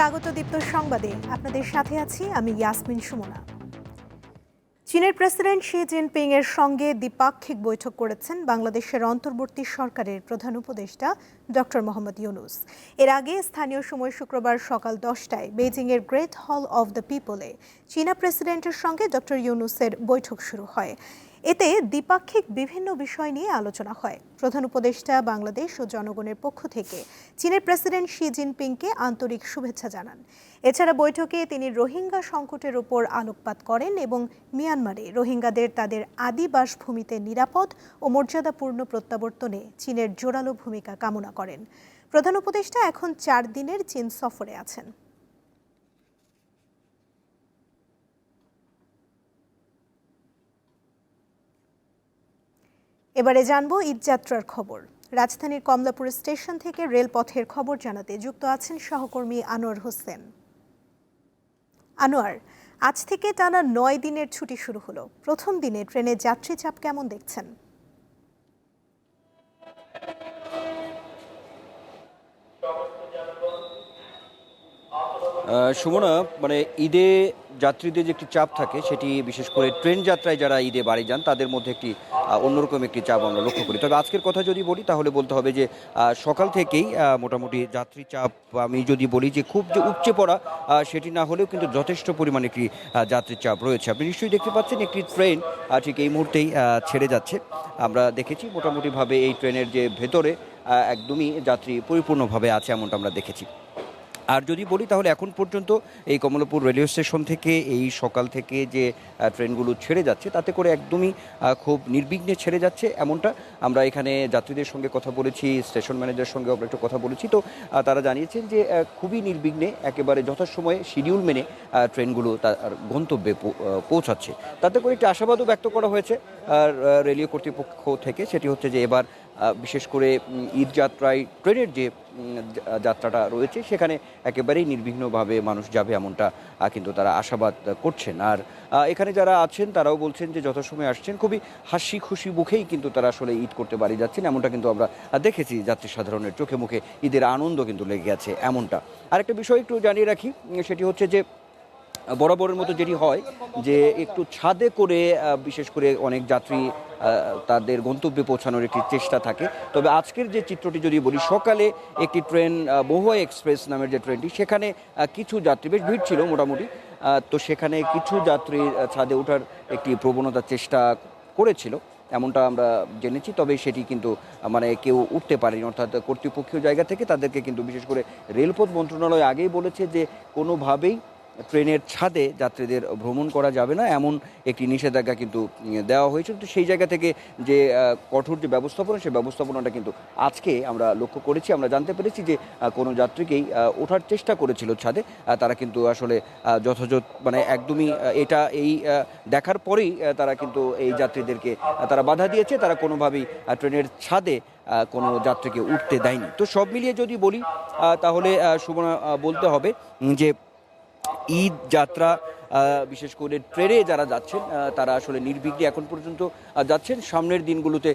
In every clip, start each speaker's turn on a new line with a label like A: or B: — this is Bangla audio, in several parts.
A: স্বাগত দীপ্ত সংবাদে। আপনাদের সাথে আছি আমি ইয়াসমিন সুমনা। চীনের প্রেসিডেন্ট শি জিনপিং এর সঙ্গে দ্বিপাক্ষিক বৈঠক করেছেন বাংলাদেশের অন্তর্বর্তী সরকারের প্রধান উপদেষ্টা ডক্টর মোহাম্মদ ইউনুস। এর আগে স্থানীয় সময় শুক্রবার সকাল দশটায় বেজিংয়ের গ্রেট হল অব দ্য পিপলে চীনা প্রেসিডেন্টের সঙ্গে ডক্টর ইউনুসের বৈঠক শুরু হয়। এতে দ্বিপাক্ষিক বিভিন্ন বিষয় নিয়ে আলোচনা হয়। প্রধান উপদেষ্টা বাংলাদেশ ও জনগণের পক্ষ থেকে চীনের প্রেসিডেন্ট শি জিনপিংকে আন্তরিক শুভেচ্ছা জানান। এছাড়া বৈঠকে তিনি রোহিঙ্গা সংকটের উপর আলোকপাত করেন এবং মিয়ানমারে রোহিঙ্গাদের তাদের আদি বাসভূমিতে নিরাপদ ও মর্যাদাপূর্ণ প্রত্যাবর্তনে চীনের জোরালো ভূমিকা কামনা করেন। প্রধান উপদেষ্টা এখন চার দিনের চীন সফরে আছেন। এবারে জানব ঈদযাত্রার খবর। রাজধানীর কমলাপুর স্টেশন থেকে রেলপথের খবর জানাতে যুক্ত আছেন সহকর্মী আনোয়ার হোসেন। আনোয়ার, আজ থেকে টানা নয় দিনের ছুটি শুরু হলো। প্রথম দিনে ট্রেনে যাত্রী চাপ কেমন দেখছেন?
B: সুমনা মানে ঈদে যাত্রীদের যে একটি চাপ থাকে সেটি বিশেষ করে ট্রেন যাত্রায় যারা ঈদে বাড়ি যান তাদের মধ্যে একটি অন্যরকম একটি চাপ আমরা লক্ষ্য করি। তবে আজকের কথা যদি বলি তাহলে বলতে হবে যে সকাল থেকেই মোটামুটি যাত্রী চাপ আমি যদি বলি যে খুব যে উপচে পড়া সেটি না হলেও কিন্তু যথেষ্ট পরিমাণে একটি আহ, যাত্রীর চাপ রয়েছে। আপনি নিশ্চয়ই দেখতে পাচ্ছেন একটি ট্রেন ঠিক এই মুহূর্তেই ছেড়ে যাচ্ছে। আমরা দেখেছি মোটামুটিভাবে এই ট্রেনের যে ভেতরে একদমই যাত্রী পরিপূর্ণভাবে আছে এমনটা আমরা দেখেছি। আর যদি বলি তাহলে এখন পর্যন্ত এই কমলাপুর রেলওয়ে স্টেশন থেকে এই সকাল থেকে যে ট্রেনগুলো ছেড়ে যাচ্ছে, তাতে করে একদমই খুব নির্বিঘ্নে ছেড়ে যাচ্ছে এমনটা আমরা এখানে যাত্রীদের সঙ্গে কথা বলেছি, স্টেশন ম্যানেজারের সঙ্গে আমরা একটু কথা বলেছি। তো তারা জানিয়েছেন যে খুবই নির্বিঘ্নে একেবারে যথাসময়ে শিডিউল মেনে ট্রেনগুলো তার গন্তব্যে পৌঁছাচ্ছে। তাতে করে একটি আশাবাদও ব্যক্ত করা হয়েছে, আর রেলীয় কর্তৃপক্ষ থেকে। সেটি হচ্ছে যে, এবার বিশেষ করে ঈদ যাত্রায়, ট্রেনের যে যাত্রাটা রয়েছে, সেখানে একেবারেই নির্বিঘ্নভাবে মানুষ যাবে এমনটা কিন্তু তারা আশাবাদ করছেন। আর এখানে যারা আছেন, তারাও বলছেন যে যথাসময়ে আসছেন, খুবই হাসি খুশি মুখেই কিন্তু তারা আসলে ঈদ করতে বাড়ি যাচ্ছেন, এমনটা কিন্তু আমরা দেখেছি যাত্রী সাধারণের চোখে মুখে। ঈদের আনন্দ কিন্তু লেগে আছে এমনটা। আরেকটা বিষয় একটু জানিয়ে রাখি সেটি হচ্ছে যে বরাবরের মতো যেটি হয় যে একটু ছাদে করে বিশেষ করে অনেক যাত্রী তাদের গন্তব্যে পৌঁছানোর একটি চেষ্টা থাকে। তবে আজকের যে চিত্রটি যদি বলি, সকালে একটি ট্রেন বহুয়া এক্সপ্রেস নামের যে ট্রেনটি, সেখানে কিছু যাত্রী, বেশ ভিড় ছিল মোটামুটি তো সেখানে কিছু যাত্রী ছাদে ওঠার একটি প্রবণতার চেষ্টা করেছিল, এমনটা আমরা জেনেছি, তবে সেটি কিন্তু মানে কেউ উঠতে পারেনি। অর্থাৎ কর্তৃপক্ষীয় জায়গা থেকে তাদেরকে কিন্তু বিশেষ করে রেলপথ মন্ত্রণালয় আগেই বলেছে যে কোনোভাবেই ট্রেনের ছাদে যাত্রীদের ভ্রমণ করা যাবে না এমন একটি নিষেধাজ্ঞা কিন্তু দেওয়া হয়েছিল। তো সেই জায়গা থেকে যে কঠোর যে ব্যবস্থাপনা সেই ব্যবস্থাপনাটা কিন্তু আজকে আমরা লক্ষ্য করেছি। আমরা জানতে পেরেছি যে কোনো যাত্রীকেই ওঠার চেষ্টা করেছিল ছাদে। তারা কিন্তু আসলে যথাযথ মানে একদমই এটা এই দেখার পরেই তারা কিন্তু এই যাত্রীদেরকে তারা বাধা দিয়েছে। তারা কোনোভাবেই ট্রেনের ছাদে কোনো যাত্রীকে উঠতে দেয়নি। তো সব মিলিয়ে যদি বলি তাহলে আহ, বলতে হবে যে ঈদ যাত্রা বিশেষ করে ট্রেনে যারা যাচ্ছেন তারা আসলে নির্বিঘ্নে এখন পর্যন্ত যাচ্ছেন। সামনের দিনগুলোতে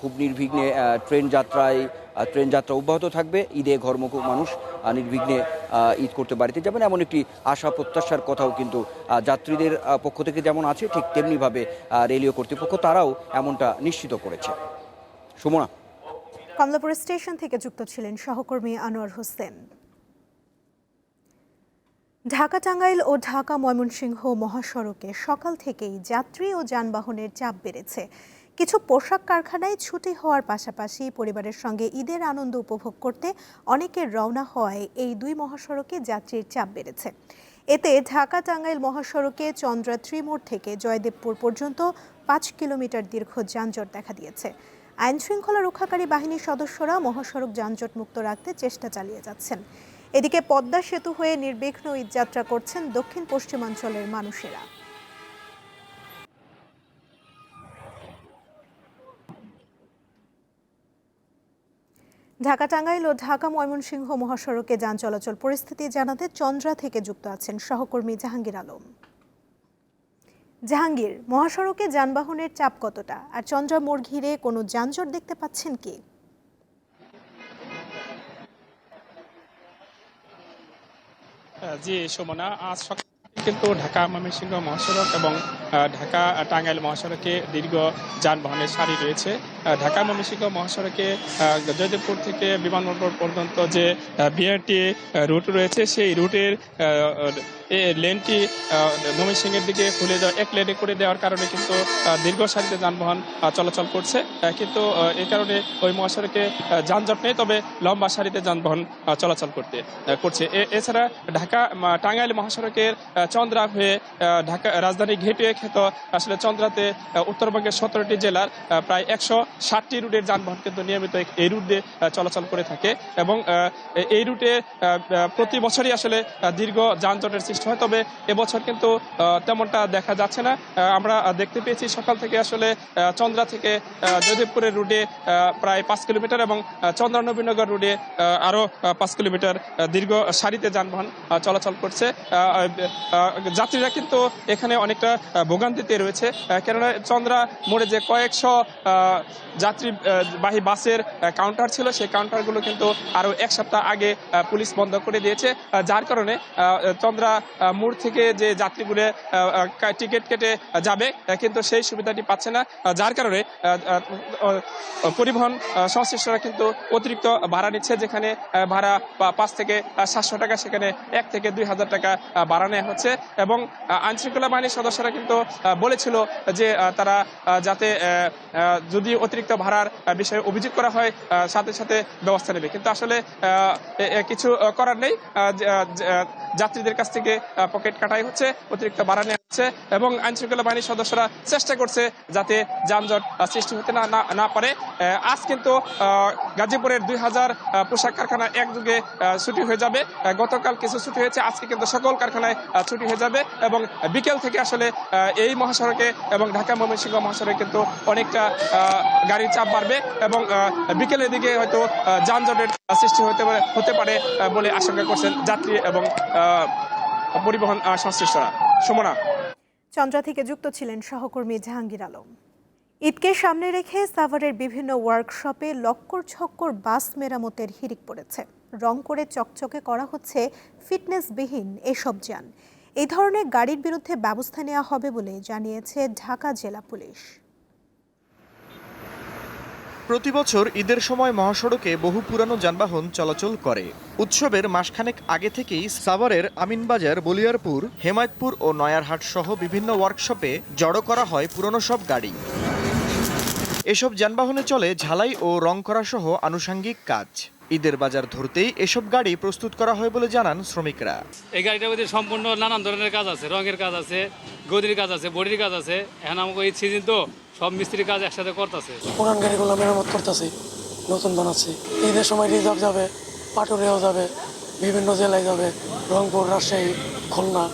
B: খুব নির্বিঘ্নে ট্রেন যাত্রায় ট্রেন যাত্রা অব্যাহত থাকবে। ঈদে ঘরমুখ মানুষ নির্বিঘ্নে ঈদ করতে বাড়িতে যাবেন। এমন একটি আশা প্রত্যাশার কথাও কিন্তু যাত্রীদের পক্ষ থেকে যেমন আছে, ঠিক তেমনিভাবে রেলীয় কর্তৃপক্ষ তারাও এমনটা নিশ্চিত করেছে। সুমনা।
A: কমলাপুর স্টেশন থেকে যুক্ত ছিলেন সহকর্মী আনোয়ার হোসেন। ঢাকা টাঙ্গাইল ও ঢাকা ময়মনসিংহ মহাসড়কে সকাল থেকেই যাত্রী ও যানবাহনের চাপ বেড়েছে। কিছু পোশাক কারখানায় ছুটি হওয়ার পাশাপাশি পরিবারের সঙ্গে ঈদের আনন্দ উপভোগ করতে অনেকের রওনা হওয়ায় এই দুই মহাসড়কে যাত্রীর চাপ বেড়েছে। এতে ঢাকা টাঙ্গাইল মহাসড়কে চন্দ্রা ত্রিমোড় থেকে জয়দেবপুর পর্যন্ত পাঁচ কিলোমিটার দীর্ঘ যানজট দেখা দিয়েছে। আইন শৃঙ্খলা রক্ষাকারী বাহিনীর সদস্যরা মহাসড়ক যানজট মুক্ত রাখতে চেষ্টা চালিয়ে যাচ্ছেন। এদিকে পদ্মা সেতু হয়ে নির্বিঘ্ন ঈদযাত্রা করছেন দক্ষিণ পশ্চিমাঞ্চলের মানুষেরা। ঢাকা টাঙ্গাইল ও ঢাকা ময়মনসিংহ মহাসড়কে যান চলাচল পরিস্থিতি জানাতে চন্দ্রা থেকে যুক্ত আছেন সহকর্মী জাহাঙ্গীর আলম। জাহাঙ্গীর, মহাসড়কে যানবাহনের চাপ কতটা? আর চন্দ্রা মোড় ঘিরে কোনো যানজট দেখতে পাচ্ছেন কি?
C: জি, সুমনা, আজ সকাল কিন্তু ঢাকা ময়মনসিংহ মহাসড়ক এবং ঢাকা টাঙ্গাইল মহাসড়কে দীর্ঘ যানবাহনের সারি রয়েছে। ঢাকা ময়মনসিংহ মহাসড়কে জয়দেবপুর থেকে বিমানবন্দর পর্যন্ত যে বিআরটি রুট রয়েছে, সেই রুটের লেনটি ময়মনসিংহের দিকে খুলে দেওয়া, এক লেনে করে দেওয়ার কারণে কিন্তু দীর্ঘ সারিতে যানবাহন চলাচল করছে। কিন্তু এই কারণে ওই মহাসড়কে যানজট নেই, তবে লম্বা সারিতে যানবাহন চলাচল করতে করছে। এছাড়া ঢাকা টাঙ্গাইল মহাসড়কের চন্দ্রা হয়ে ঢাকা, রাজধানী ঘেটে খেত আসলে চন্দ্রাতে উত্তরবঙ্গের সতেরোটি জেলার প্রায় একশো ষাটটি রুটের যানবাহন কিন্তু নিয়মিত এই- রুট দিয়ে চলাচল করে থাকে এবং এই রুটে প্রতি বছরই আসলে দীর্ঘ যানজটের সৃষ্টি হয়। তবে এবছর কিন্তু তেমনটা দেখা যাচ্ছে না। আমরা দেখতে পেয়েছি সকাল থেকে আসলে চন্দ্রা থেকে জয়দেবপুরের রুটে প্রায় পাঁচ কিলোমিটার এবং আহ, চন্দ্রা নবীনগর রুটে আহ, আরও আহ, পাঁচ কিলোমিটার দীর্ঘ সারিতে যানবাহন চলাচল করছে। যাত্রীরা কিন্তু এখানে অনেকটা ভোগান্তিতে রয়েছে। কেননা চন্দ্রা মোড়ে যে কয়েকশো আহ, যাত্রী বাহী বাসের কাউন্টার ছিল। সেই কাউন্টারগুলো কিন্তু আরও এক সপ্তাহ আগে পুলিশ বন্ধ করে দিয়েছে। যার কারণে চন্দ্রা মোড় থেকে যে যাত্রীগুলো টিকিট কেটে যাবে কিন্তু সেই সুবিধাটি পাচ্ছে না। যার কারণে পরিবহন সংশ্লিষ্টরা কিন্তু অতিরিক্ত ভাড়া নিচ্ছে যেখানে ভাড়া পাঁচ থেকে সাতশো টাকা সেখানে এক থেকে দুই হাজার টাকা ভাড়া নেওয়া হচ্ছে। এবং আইনশৃঙ্খলা বাহিনীর সদস্যরা কিন্তু বলেছিল যে তারা যাতে যদি অতিরিক্ত ভাড়ার বিষয়ে অভিযোগ করা হয় সাথে সাথে ব্যবস্থা নেবে। কিন্তু আসলে কিছু করার নেই। যাত্রীদের কাছ থেকে পকেট কাটাই হচ্ছে, অতিরিক্ত ভাড়া নেওয়া এবং আইনশৃঙ্খলা বাহিনীর সদস্যরা চেষ্টা করছে যাতে যানজট সৃষ্টি হতে না, না- পারে। আজ কিন্তু গাজীপুরের দুই হাজার পোশাক কারখানা একযুগে ছুটি হয়ে যাবে। গতকাল কিছু ছুটি হয়েছে, আজকে কিন্তু সকল কারখানায় ছুটি হয়ে যাবে এবং বিকেল থেকে আসলে এই মহাসড়কে এবং ঢাকা ময়মনসিংহ মহাসড়কে কিন্তু অনেকটা গাড়ির চাপ বাড়বে এবং বিকেলের দিকে হয়তো যানজটের সৃষ্টি হতে হতে পারে বলে আশঙ্কা করছেন যাত্রী এবং পরিবহন সংশ্লিষ্টরা। সুমনা।
A: চন্দ্রা থেকে যুক্ত ছিলেন সহকর্মী জাহাঙ্গীর আলম। ঈদকে সামনে রেখে সাভারের বিভিন্ন ওয়ার্কশপে লক্কর ছক্কর বাস মেরামতের হিরিক পড়েছে। রং করে চকচকে করা হচ্ছে ফিটনেসবিহীন এসব যান। এ ধরনের গাড়ির বিরুদ্ধে ব্যবস্থা নেওয়া হবে বলে জানিয়েছে ঢাকা জেলা পুলিশ।
D: প্রতি বছর ঈদের সময় মহাসড়কে বহু পুরানো যানবাহন চলাচল করে। উৎসবের মাসখানেক আগে থেকেই সাভারের আমিনবাজার, বলিয়ারপুর, হেমায়তপুর ও নয়ারহাট সহ বিভিন্ন ওয়ার্কশপে জড়ো করা হয় পুরনো সব গাড়ি। এসব যানবাহনে চলে ঝালাই ও রং করা সহ আনুষাঙ্গিক কাজ। ঈদের বাজার ধরতেই এসব গাড়ি প্রস্তুত করা হয় বলে জানান শ্রমিকরা।
E: এই গাড়িটার মধ্যে সম্পূর্ণ নানান ধরনের কাজ আছে রঙের কাজ আছে গদির কাজ আছে বডির কাজ আছে। এখন আমাকে এই সিজন তো সব মিস্ত্রির কাজ একসাথে করতেছে।
F: পুরান গাড়িগুলো মেরামত করতেছি নতুন বানাচ্ছি। ঈদের সময় রিজার্ভ যাবে পাটুরিয়াও যাবে বিভিন্ন জেলায় যাবে রংপুর রাজশাহী খুলনা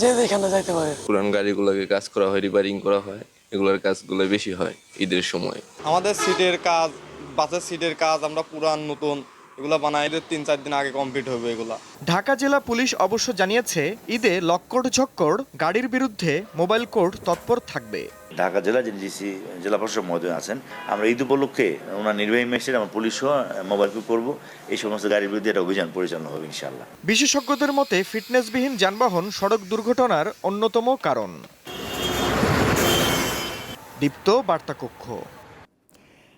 F: যে যেখানে যাইতে পারে।
G: পুরান গাড়িগুলোকে কাজ করা হয় রিপেয়ারিং করা হয় এগুলোর কাজগুলো বেশি হয় ঈদের সময়।
H: আমাদের সিটের কাজ বাসের সিটের কাজ আমরা পুরান নতুন এগুলো বানাই তিন চার দিন আগে কমপ্লিট হবে এগুলা।
D: ঢাকা জেলা পুলিশ অবশ্য জানিয়েছে ঈদে লক্কর ঝক্কর গাড়ির বিরুদ্ধে মোবাইল কোর্ট তৎপর থাকবে।
I: ঢাকা জেলা যিনি ডিসি জেলা প্রশাসক মহোদয় আছেন আমরা ঈদ উপলক্ষে ওনার নির্বাহী ম্যাজিস্ট্রেট আমরা পুলিশও মোবাইল কুপ করব। এই সমস্ত গাড়ির বিরুদ্ধে একটা অভিযান পরিচালনা হবে ইনশাল্লাহ
D: বিশেষজ্ঞদের মতে ফিটনেসবিহীন যানবাহন সড়ক দুর্ঘটনার অন্যতম কারণ। দীপ্ত বার্তা কক্ষ